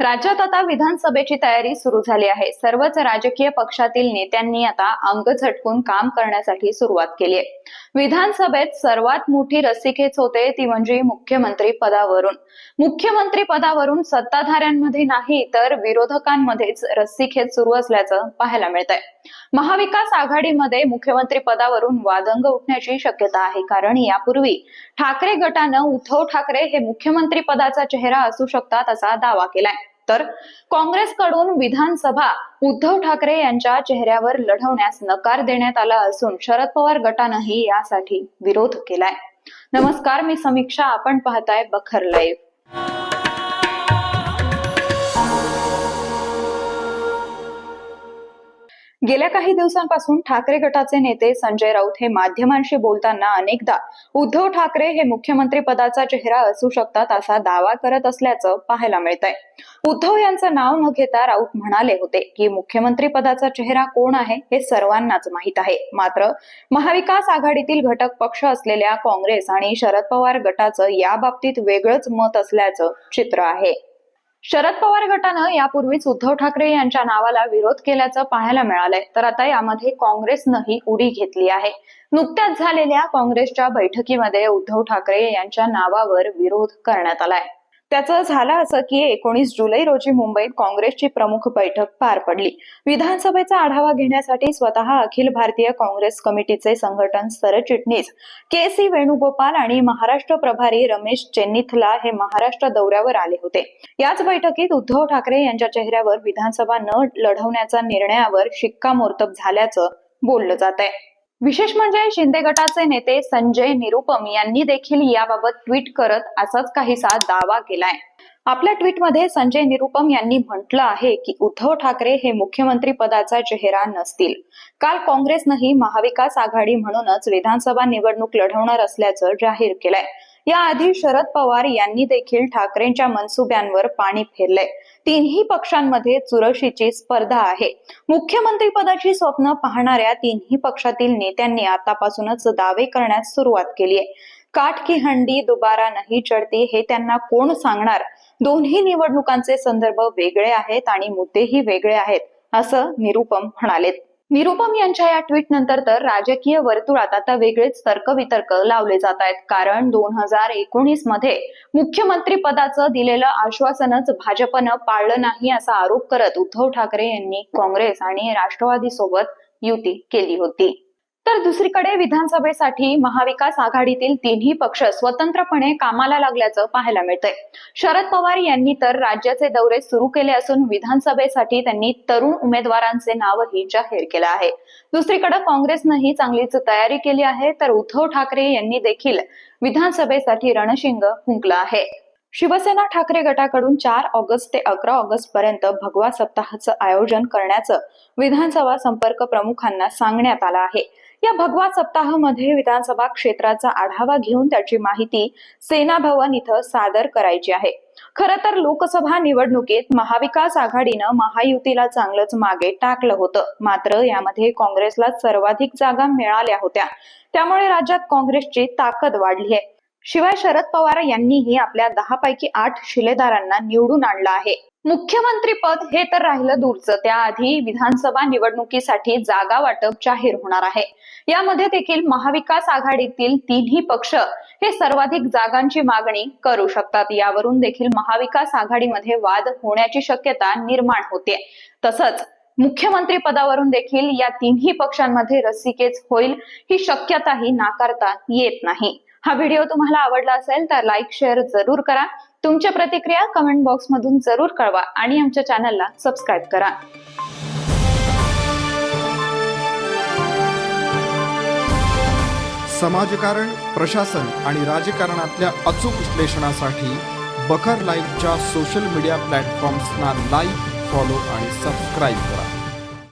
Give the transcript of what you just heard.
राज्यात आता विधानसभेची तयारी सुरू झाली आहे. सर्वच राजकीय पक्षातील नेत्यांनी आता अंग झटकून काम करण्यासाठी सुरुवात केली आहे. विधानसभेत सर्वात मोठी रस्सीखेच होते ती म्हणजे मुख्यमंत्री पदावरून. मुख्यमंत्री पदावरून सत्ताधाऱ्यांमध्ये नाही तर विरोधकांमध्येच रस्सीखेच सुरू असल्याचं पाहायला मिळत आहे महाविकास आघाडीमध्ये मुख्यमंत्री पदावरून वादंग उठण्याची शक्यता आहे. कारण यापूर्वी ठाकरे गटानं उद्धव ठाकरे हे मुख्यमंत्री पदाचा चेहरा असू शकतात असा दावा केलाय. तर काँग्रेसकडून विधानसभा उद्धव ठाकरे यांच्या चेहऱ्यावर लढवण्यास नकार देण्यात आला असून शरद पवार गटानंही यासाठी विरोध केलाय. नमस्कार मी समीक्षा. आपण पाहताय बखर लाईव्ह. गेल्या काही दिवसांपासून ठाकरे गटाचे नेते संजय राऊत हे माध्यमांशी बोलताना अनेकदा उद्धव ठाकरे हे मुख्यमंत्री पदाचा चेहरा असू शकतात असा दावा करत असल्याचं पाहायला मिळत आहे उद्धव यांचं नाव न घेता राऊत म्हणाले होते की मुख्यमंत्री पदाचा चेहरा कोण आहे हे सर्वांनाच माहीत आहे. मात्र महाविकास आघाडीतील घटक पक्ष असलेल्या काँग्रेस आणि शरद पवार गटाचं या बाबतीत वेगळंच मत असल्याचं चित्र आहे. शरद पवार गटानं यापूर्वीच उद्धव ठाकरे यांच्या नावाला विरोध केल्याचं पाहायला मिळालंय. तर आता यामध्ये काँग्रेसनंही उडी घेतली आहे. नुकत्याच झालेल्या काँग्रेसच्या बैठकीमध्ये उद्धव ठाकरे यांच्या नावावर विरोध करण्यात आलाय. त्याचं झालं असं की एकोणीस जुलै रोजी मुंबईत काँग्रेसची प्रमुख बैठक पार पडली. विधानसभेचा आढावा घेण्यासाठी स्वतः अखिल भारतीय काँग्रेस कमिटीचे संघटन सरचिटणीस के सी वेणुगोपाल आणि महाराष्ट्र प्रभारी रमेश चेन्निथला हे महाराष्ट्र दौऱ्यावर आले होते. याच बैठकीत उद्धव ठाकरे यांच्या चेहऱ्यावर विधानसभा न लढवण्याच्या निर्णयावर शिक्कामोर्तब झाल्याचं बोललं जात आहे विशेष म्हणजे शिंदे गटाचे नेते संजय निरुपम यांनी देखील याबाबत ट्विट करत असाच काहीसा दावा केलाय. आपल्या ट्विटमध्ये संजय निरुपम यांनी म्हटलं आहे की उद्धव ठाकरे हे मुख्यमंत्री पदाचा चेहरा नसतील. काल काँग्रेसनंही महाविकास आघाडी म्हणूनच विधानसभा निवडणूक लढवणार असल्याचं जाहीर केलंय. याआधी शरद पवार यांनी देखील ठाकरेंच्या मनसुब्यांवर पाणी फेरलंय. तिन्ही पक्षांमध्ये चुरशीची स्पर्धा आहे. मुख्यमंत्री पदाची स्वप्न पाहणाऱ्या तिन्ही पक्षातील नेत्यांनी आतापासूनच दावे करण्यास सुरुवात केली आहे. काठ की हंडी दुबारा नाही चढती हे त्यांना कोण सांगणार? दोन्ही निवडणुकांचे संदर्भ वेगळे आहेत आणि मुद्देही वेगळे आहेत असं निरुपम म्हणालेत. निरुपम यांच्या या ट्विट नंतर तर राजकीय वर्तुळात आता वेगळेच तर्कवितर्क लावले जात आहेत. कारण दोन हजार एकोणीसमध्ये मुख्यमंत्री पदाचं दिलेलं आश्वासनच भाजपनं पाळलं नाही असा आरोप करत उद्धव ठाकरे यांनी काँग्रेस आणि राष्ट्रवादी सोबत युती केली होती. तर दुसरीकडे विधानसभेसाठी महाविकास आघाडीतील तिन्ही पक्ष स्वतंत्रपणे कामाला लागल्याचं पाहायला मिळतंय. शरद पवार यांनी तर राज्याचे दौरे सुरू केले असून विधानसभेसाठी त्यांनी तरुण उमेदवारांचे नावही जाहीर केलं आहे. दुसरीकडे काँग्रेसनंही चांगलीच तयारी केली आहे तर उद्धव ठाकरे यांनी देखील विधानसभेसाठी रणशिंग फुंकलं आहे. शिवसेना ठाकरे गटाकडून चार ऑगस्ट ते अकरा ऑगस्ट पर्यंत भगवा सप्ताहाचं आयोजन करण्याचं विधानसभा संपर्क प्रमुखांना सांगण्यात आलं आहे. या भगवा सप्ताहामध्ये विधानसभा क्षेत्राचा आढावा घेऊन त्याची माहिती सेना भवन इथं सादर करायची आहे. खर तर लोकसभा निवडणुकीत महाविकास आघाडीनं महायुतीला चांगलंच मागे टाकलं होतं. मात्र यामध्ये काँग्रेसला सर्वाधिक जागा मिळाल्या होत्या. त्यामुळे राज्यात काँग्रेसची ताकद वाढली आहे. शिवाय शरद पवार यांनीही आपल्या दहा पैकी आठ शिलेदारांना निवडून आणलं आहे. मुख्यमंत्री पद हे तर राहिलं दूरचं. त्याआधी विधानसभा निवडणुकीसाठी जागा वाटप जाहीर होणार आहे. यामध्ये देखील महाविकास आघाडीतील तिन्ही पक्ष हे सर्वाधिक जागांची मागणी करू शकतात. यावरून देखील महाविकास आघाडीमध्ये वाद होण्याची शक्यता निर्माण होते. तसंच मुख्यमंत्री पदावरून देखील या तिन्ही पक्षांमध्ये रस्सीकेच होईल ही शक्यताही नाकारता येत नाही. हा व्हिडिओ तुम्हाला आवडला असेल तर लाईक शेअर जरूर करा. तुमच्या प्रतिक्रिया कमेंट बॉक्स मधून जरूर कळवा आणि आमच्या चॅनलला सबस्क्राईब करा. समाजकारण प्रशासन आणि राजकारणातल्या अचूक विश्लेषणासाठी बखर लाईव्हच्या सोशल मीडिया प्लॅटफॉर्म्सना लाईक फॉलो आणि सबस्क्राईब करा.